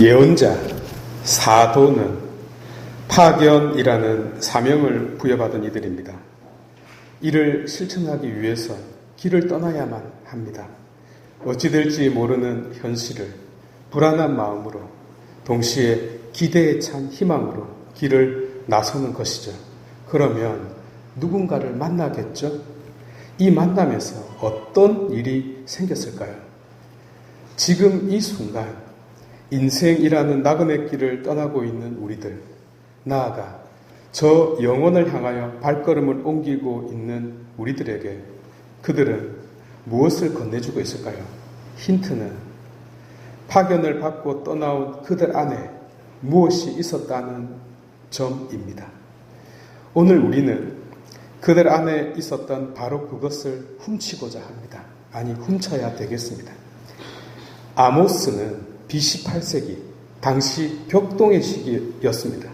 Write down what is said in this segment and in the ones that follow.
예언자, 사도는 파견이라는 사명을 부여받은 이들입니다. 이를 실천하기 위해서 길을 떠나야만 합니다. 어찌 될지 모르는 현실을 불안한 마음으로 동시에 기대에 찬 희망으로 길을 나서는 것이죠. 그러면 누군가를 만나겠죠? 이 만남에서 어떤 일이 생겼을까요? 지금 이 순간 인생이라는 나그네 길을 떠나고 있는 우리들, 나아가 저 영혼을 향하여 발걸음을 옮기고 있는 우리들에게 그들은 무엇을 건네주고 있을까요? 힌트는 파견을 받고 떠나온 그들 안에 무엇이 있었다는 점입니다. 오늘 우리는 그들 안에 있었던 바로 그것을 훔치고자 합니다. 아니, 훔쳐야 되겠습니다. 아모스는 BC 8세기, 당시 벽동의 시기였습니다.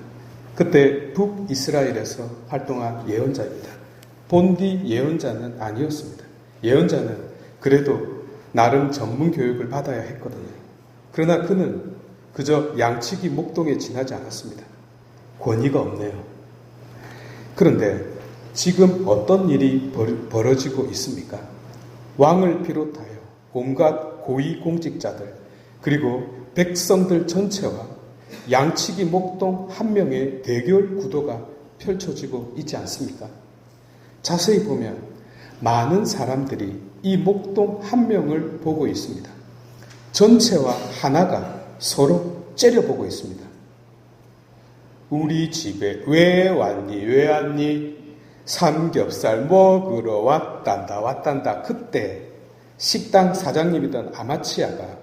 그때 북이스라엘에서 활동한 예언자입니다. 본디 예언자는 아니었습니다. 예언자는 그래도 나름 전문 교육을 받아야 했거든요. 그러나 그는 그저 양치기 목동에 지나지 않았습니다. 권위가 없네요. 그런데 지금 어떤 일이 벌어지고 있습니까? 왕을 비롯하여 온갖 고위 공직자들, 그리고 백성들 전체와 양치기 목동 한 명의 대결 구도가 펼쳐지고 있지 않습니까? 자세히 보면 많은 사람들이 이 목동 한 명을 보고 있습니다. 전체와 하나가 서로 째려보고 있습니다. 우리 집에 왜 왔니? 왜 왔니? 삼겹살 먹으러 왔단다, 왔단다. 그때 식당 사장님이던 아마치아가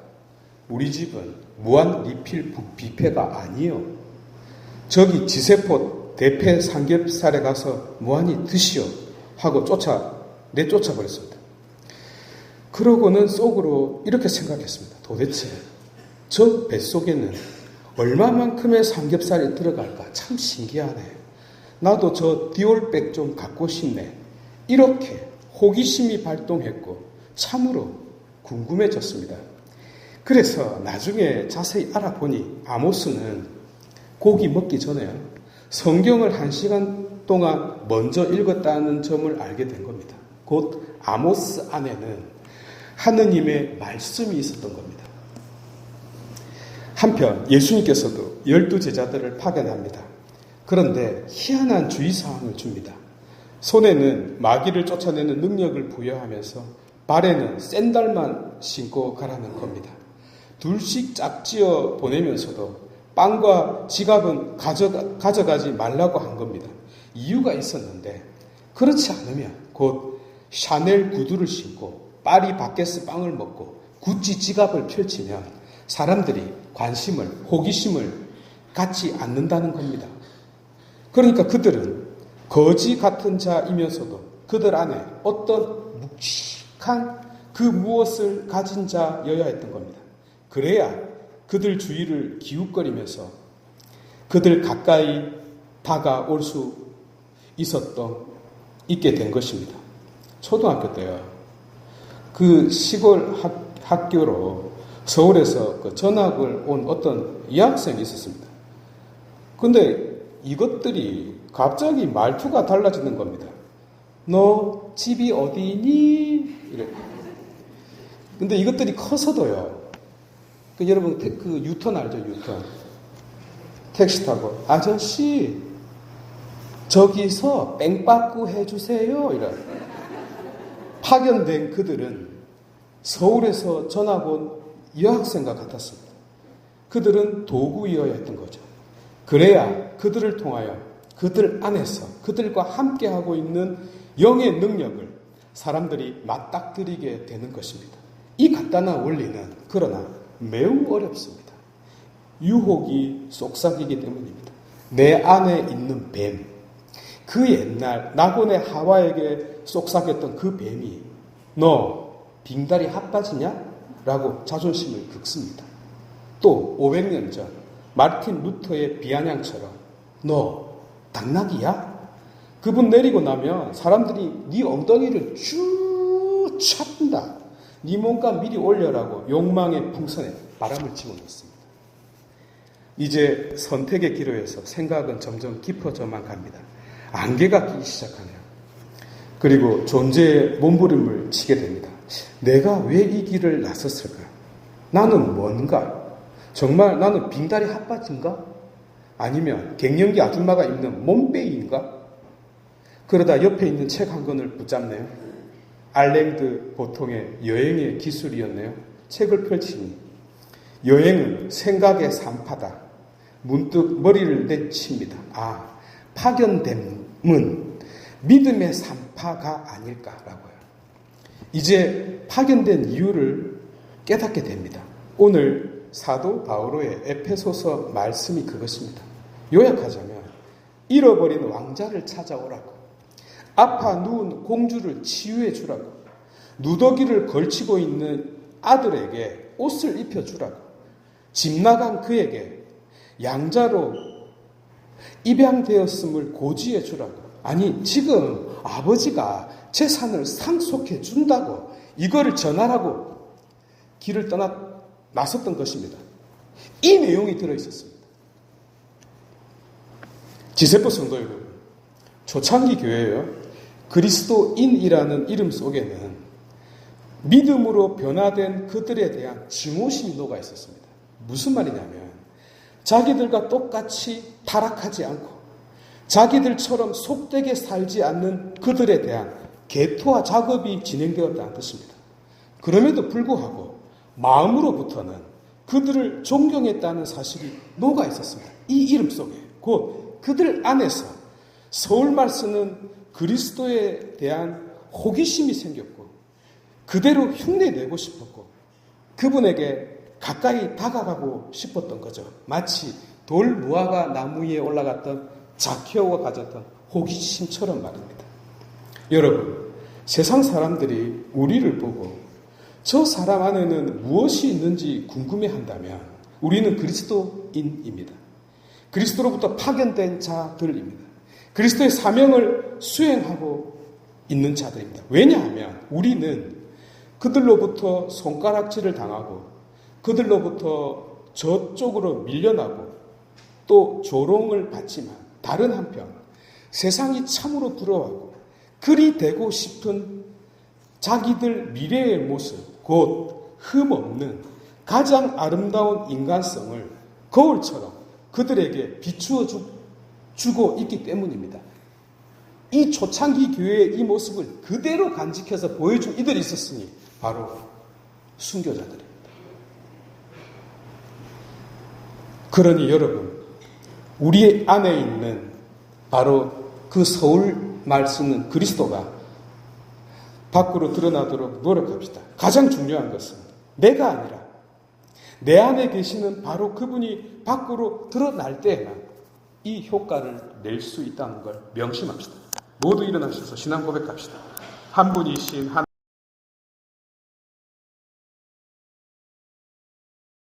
우리 집은 무한 리필 뷔페가 아니요. 저기 지세포 대패 삼겹살에 가서 무한히 드시오 하고 쫓아 내쫓아 버렸습니다. 그러고는 속으로 이렇게 생각했습니다. 도대체 저 뱃속에는 얼마만큼의 삼겹살이 들어갈까 참 신기하네. 나도 저 디올백 좀 갖고 싶네. 이렇게 호기심이 발동했고 참으로 궁금해졌습니다. 그래서 나중에 자세히 알아보니 아모스는 고기 먹기 전에 성경을 한 시간 동안 먼저 읽었다는 점을 알게 된 겁니다. 곧 아모스 안에는 하느님의 말씀이 있었던 겁니다. 한편 예수님께서도 열두 제자들을 파견합니다. 그런데 희한한 주의사항을 줍니다. 손에는 마귀를 쫓아내는 능력을 부여하면서 발에는 샌달만 신고 가라는 겁니다. 둘씩 짝지어 보내면서도 빵과 지갑은 가져가, 가져가지 말라고 한 겁니다. 이유가 있었는데 그렇지 않으면 곧 샤넬 구두를 신고 파리 바게스 빵을 먹고 구찌 지갑을 펼치면 사람들이 관심을 호기심을 갖지 않는다는 겁니다. 그러니까 그들은 거지 같은 자이면서도 그들 안에 어떤 묵직한 그 무엇을 가진 자여야 했던 겁니다. 그래야 그들 주위를 기웃거리면서 그들 가까이 다가올 수 있었던, 있게 된 것입니다. 초등학교 때요. 그 시골 학, 학교로 서울에서 그 전학을 온 어떤 여학생이 있었습니다. 근데 이것들이 갑자기 말투가 달라지는 겁니다. 너 집이 어디니? 이래. 근데 이것들이 커서도요. 그 여러분 그 유턴 알죠? 유턴. 택시 타고 아저씨 저기서 뺑빠꾸 해주세요. 이런 파견된 그들은 서울에서 전학 온 여학생과 같았습니다. 그들은 도구이어야 했던 거죠. 그래야 그들을 통하여 그들 안에서 그들과 함께 하고 있는 영의 능력을 사람들이 맞닥뜨리게 되는 것입니다. 이 간단한 원리는 그러나 매우 어렵습니다. 유혹이 속삭이기 때문입니다. 내 안에 있는 뱀, 그 옛날 낙원의 하와에게 속삭였던 그 뱀이 너 빙다리 핫바지냐? 라고 자존심을 긁습니다. 또 500년 전 마르틴 루터의 비아냥처럼 너 당나귀야? 그분 내리고 나면 사람들이 네 엉덩이를 쭉 차분다. 네 몸값 미리 올려라고 욕망의 풍선에 바람을 집어넣습니다. 이제 선택의 기로에서 생각은 점점 깊어져만 갑니다. 안개가 끼기 시작하네요. 그리고 존재의 몸부림을 치게 됩니다. 내가 왜 이 길을 나섰을까? 나는 뭔가? 정말 나는 빙다리 핫바지인가? 아니면 갱년기 아줌마가 입는 몸빼이인가? 그러다 옆에 있는 책 한 권을 붙잡네요. 알랭드 보통의 여행의 기술이었네요. 책을 펼치니 여행은 생각의 산파다. 문득 머리를 내칩니다. 아, 파견됨은 믿음의 산파가 아닐까라고요. 이제 파견된 이유를 깨닫게 됩니다. 오늘 사도 바오로의 에페소서 말씀이 그것입니다. 요약하자면 잃어버린 왕자를 찾아오라고 아파 누운 공주를 치유해 주라고 누더기를 걸치고 있는 아들에게 옷을 입혀 주라고 집 나간 그에게 양자로 입양되었음을 고지해 주라고 아니 지금 아버지가 재산을 상속해 준다고 이거를 전하라고 길을 떠나 나섰던 것입니다. 이 내용이 들어 있었습니다. 지세포 성도 여러분, 초창기 교회요. 그리스도인이라는 이름 속에는 믿음으로 변화된 그들에 대한 증오심이 녹아 있었습니다. 무슨 말이냐면 자기들과 똑같이 타락하지 않고 자기들처럼 속되게 살지 않는 그들에 대한 개토화 작업이 진행되었다는 뜻입니다. 그럼에도 불구하고 마음으로부터는 그들을 존경했다는 사실이 녹아 있었습니다. 이 이름 속에 곧 그들 안에서 서울말 쓰는 그리스도에 대한 호기심이 생겼고 그대로 흉내내고 싶었고 그분에게 가까이 다가가고 싶었던 거죠. 마치 돌 무화과 나무 위에 올라갔던 자키오가 가졌던 호기심처럼 말입니다. 여러분, 세상 사람들이 우리를 보고 저 사람 안에는 무엇이 있는지 궁금해 한다면 우리는 그리스도인입니다. 그리스도로부터 파견된 자들입니다. 그리스도의 사명을 수행하고 있는 자들입니다. 왜냐하면 우리는 그들로부터 손가락질을 당하고 그들로부터 저쪽으로 밀려나고 또 조롱을 받지만 다른 한편 세상이 참으로 부러워하고 그리 되고 싶은 자기들 미래의 모습, 곧 흠없는 가장 아름다운 인간성을 거울처럼 그들에게 비추어 주, 주고 있기 때문입니다. 이 초창기 교회의 이 모습을 그대로 간직해서 보여준 이들이 있었으니 바로 순교자들입니다. 그러니 여러분, 우리 안에 있는 바로 그 서울 말 쓰는 그리스도가 밖으로 드러나도록 노력합시다. 가장 중요한 것은 내가 아니라 내 안에 계시는 바로 그분이 밖으로 드러날 때에만 이 효과를 낼 수 있다는 걸 명심합시다. 모두 일어나셔서 신앙 고백합시다. 한 분이신 한